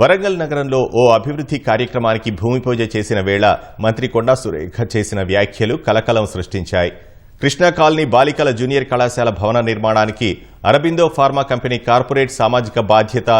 వరంగల్ నగరంలో ఓ అభివృద్ధి కార్యక్రమానికి భూమి పూజ చేసిన వేళ మంత్రి కొండా సురేఖ చేసిన వ్యాఖ్యలు కలకలం సృష్టించాయి. కృష్ణా కాలనీ బాలికల జూనియర్ కళాశాల భవన నిర్మాణానికి అరబిందో ఫార్మా కంపెనీ కార్పొరేట్ సామాజిక బాధ్యత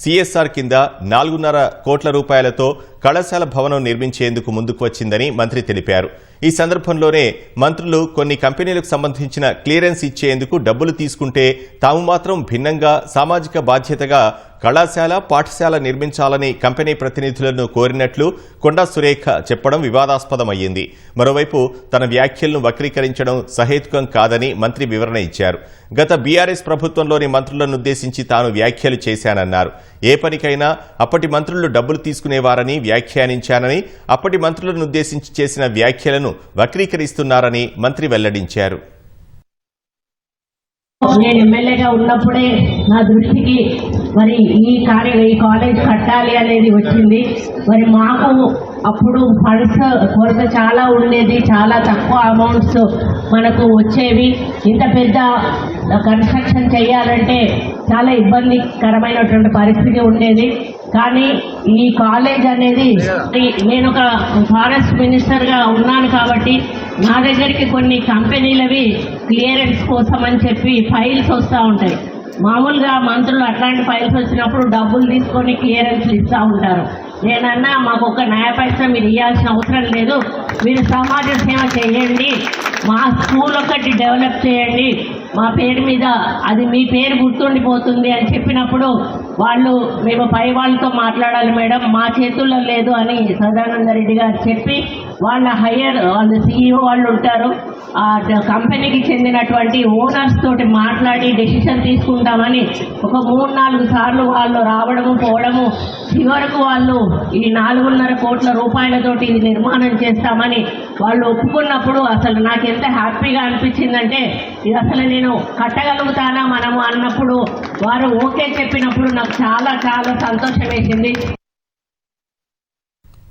సిఎస్ఆర్ కింద నాలుగున్నర కోట్ల రూపాయలతో కళాశాల భవనం నిర్మించేందుకు ముందుకు వచ్చిందని మంత్రి తెలిపారు. ఈ సందర్భంలోనే మంత్రులు కొన్ని కంపెనీలకు సంబంధించిన క్లియరెన్స్ ఇచ్చేందుకు డబ్బులు తీసుకుంటే తాము మాత్రం భిన్నంగా సామాజిక బాధ్యతగా కళాశాల పాఠశాల నిర్మించాలని కంపెనీ ప్రతినిధులను కోరినట్లు కొండా సురేఖ చెప్పడం వివాదాస్పదమయ్యింది. మరోవైపు తన వ్యాఖ్యలను వక్రీకరించడం సహేతుకం కాదని మంత్రి వివరణ ఇచ్చారు. గత బీఆర్ఎస్ ప్రభుత్వంలోని మంత్రులను ఉద్దేశించి తాను వ్యాఖ్యలు చేశానన్నారు. ఏ పనికైనా అప్పటి మంత్రులు డబ్బులు తీసుకునేవారని వ్యాఖ్యానించానని అప్పటి మంత్రులను ఉద్దేశించి చేసిన వ్యాఖ్యలను వక్రీకరిస్తున్నారని మంత్రి వెల్లడించారు. నేను ఎమ్మెల్యేగా ఉన్నప్పుడే నా దృష్టికి మరి ఈ కార్య ఈ కాలేజ్ కట్టాలి అనేది వచ్చింది. మరి మాకు అప్పుడు ఫండ్స్ కొరత చాలా ఉండేది చాలా తక్కువ అమౌంట్స్ మనకు వచ్చేవి. ఇంత పెద్ద కన్స్ట్రక్షన్ చేయాలంటే చాలా ఇబ్బందికరమైనటువంటి పరిస్థితి ఉండేది. కానీ ఈ కాలేజ్ అనేది నేను ఒక ఫారెస్ట్ మినిస్టర్గా ఉన్నాను కాబట్టి నా దగ్గరికి కొన్ని కంపెనీలవి క్లియరెన్స్ కోసం అని చెప్పి ఫైల్స్ వస్తూ ఉంటాయి. మామూలుగా మంత్రులు అట్లాంటి ఫైల్స్ వచ్చినప్పుడు డబ్బులు తీసుకొని క్లియరెన్స్ ఇస్తూ ఉంటారు. నేనన్నా మాకు ఒక న్యాయ పైసా మీరు ఇవ్వాల్సిన అవసరం లేదు. మీరు సమాజ సేవ చేయండి. మా స్కూల్ ఒకటి డెవలప్ చేయండి. మా పేరు మీద అది మీ పేరు గుర్తుండిపోతుంది అని చెప్పినప్పుడు వాళ్ళు మేము పై వాళ్ళతో మాట్లాడాలి మేడం. మా చేతుల్లో లేదు అని సదానంద రెడ్డి గారు చెప్పి వాళ్ళ హయ్యర్ వాళ్ళ సీఈఓ వాళ్ళు ఉంటారు. ఆ కంపెనీకి చెందినటువంటి ఓనర్స్ తోటి మాట్లాడి డెసిషన్ తీసుకుంటామని ఒక మూడు నాలుగు సార్లు వాళ్ళు రావడము పోవడము చివరకు వాళ్ళు ఈ నాలుగున్నర కోట్ల రూపాయలతోటి ఇది నిర్మాణం చేస్తామని వాళ్ళు ఒప్పుకున్నప్పుడు అసలు నాకు ఎంత హ్యాపీగా అనిపించిందంటే ఇది అసలు నేను కట్టగలుగుతానా మనము అన్నప్పుడు వారు ఓకే చెప్పినప్పుడు నాకు చాలా చాలా సంతోషం వేసింది